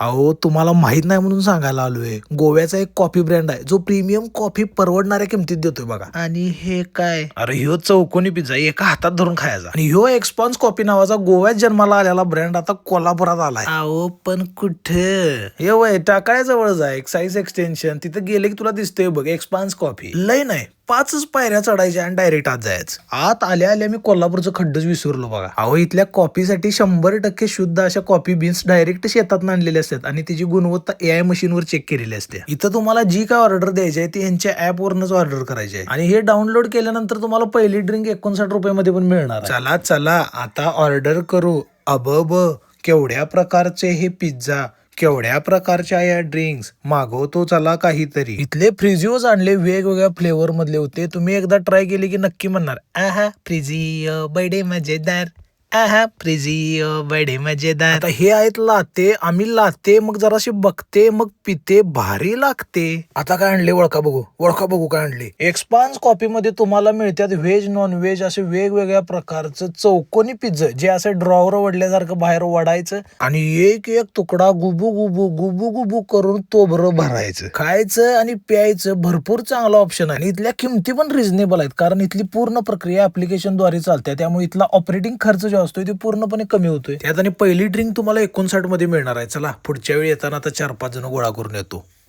अहो तुम्हाला माहीत नाही म्हणून सांगायला आलोय. गोव्याचा एक कॉफी ब्रँड आहे. जो प्रीमियम कॉफी परवडणाऱ्या किमतीत देतोय बघा. आणि हे काय? अरे ह्यो चौकोनी पिझ्झा एका हातात धरून खायचा. आणि ह्यो एक्सपॉन्स कॉफी नावाचा गोव्यात जन्माला आलेला ब्रँड आता कोल्हापुरात आलाय. अहो पण कुठे? हे वय टाकाळ्या जवळच आहे. साईज एक्सटेन्शन तिथे गेले की तुला दिसतंय बघ एक्सपान्स कॉफी. लय नाही. पाचच पायऱ्या चढायच्या आणि डायरेक्ट आत जायचं. आत आल्या आल्या मी कोल्हापूरचं खड्डच विसरलो बघा. अहो इथल्या कॉपीसाठी शंभर टक्के शुद्ध अशा कॉपी बीन्स डायरेक्ट शेतात आणलेले असतात आणि तिची गुणवत्ता ए आय मशीनवर चेक केलेली असते. इथं तुम्हाला जी काय ऑर्डर द्यायची आहे ती यांच्या ऍप वरनच ऑर्डर करायची आहे. आणि हे डाउनलोड केल्यानंतर तुम्हाला पहिली ड्रिंक एकोणसाठ रुपयामध्ये पण मिळणार चला चला आता ऑर्डर करू. अब केवढ्या प्रकारचे हे पिझ्झा केवढ्या प्रकारच्या या ड्रिंक्स मागवतो चला काहीतरी. इथले फ्रिजिओज आणले वेगवेगळ्या फ्लेवर मधले होते. तुम्ही एकदा ट्राय केले की नक्की म्हणणार. आहा फ्रिजिओ बडे मजेदार. आहा फ्रिजिओ बडे मजेदार. आता हे आहेत लाते आम्ही लाते मग जराशी बघते मग पिते भारी लागते. आता काय आणले ओळखा बघू ओळखा बघू काय आणले. एक्सपान्स कॉफी मध्ये तुम्हाला मिळतात व्हेज नॉन व्हेज असे वेगवेगळ्या प्रकारचं चौकोनी पिझ्झा जे असे ड्रॉवर वडल्यासारखं बाहेर वडायचं आणि एक एक तुकडा गुबू गुबू गुबू गुबू करून तोबर भरायचं. खायचं आणि प्यायचं भरपूर चांगला ऑप्शन आहे. आणि इथल्या किमती पण रिझनेबल आहेत कारण इथली पूर्ण प्रक्रिया ऍप्लिकेशनद्वारे चालते त्यामुळे इथला ऑपरेटिंग खर्च जो असतोय ते पूर्णपणे कमी होतोय. त्यात आणि पहिली ड्रिंक तुम्हाला एकोणसाठमध्ये मिळणार आहे. चला पुढच्या वेळी येताना आता चार पाच जण गोळा करून येतो.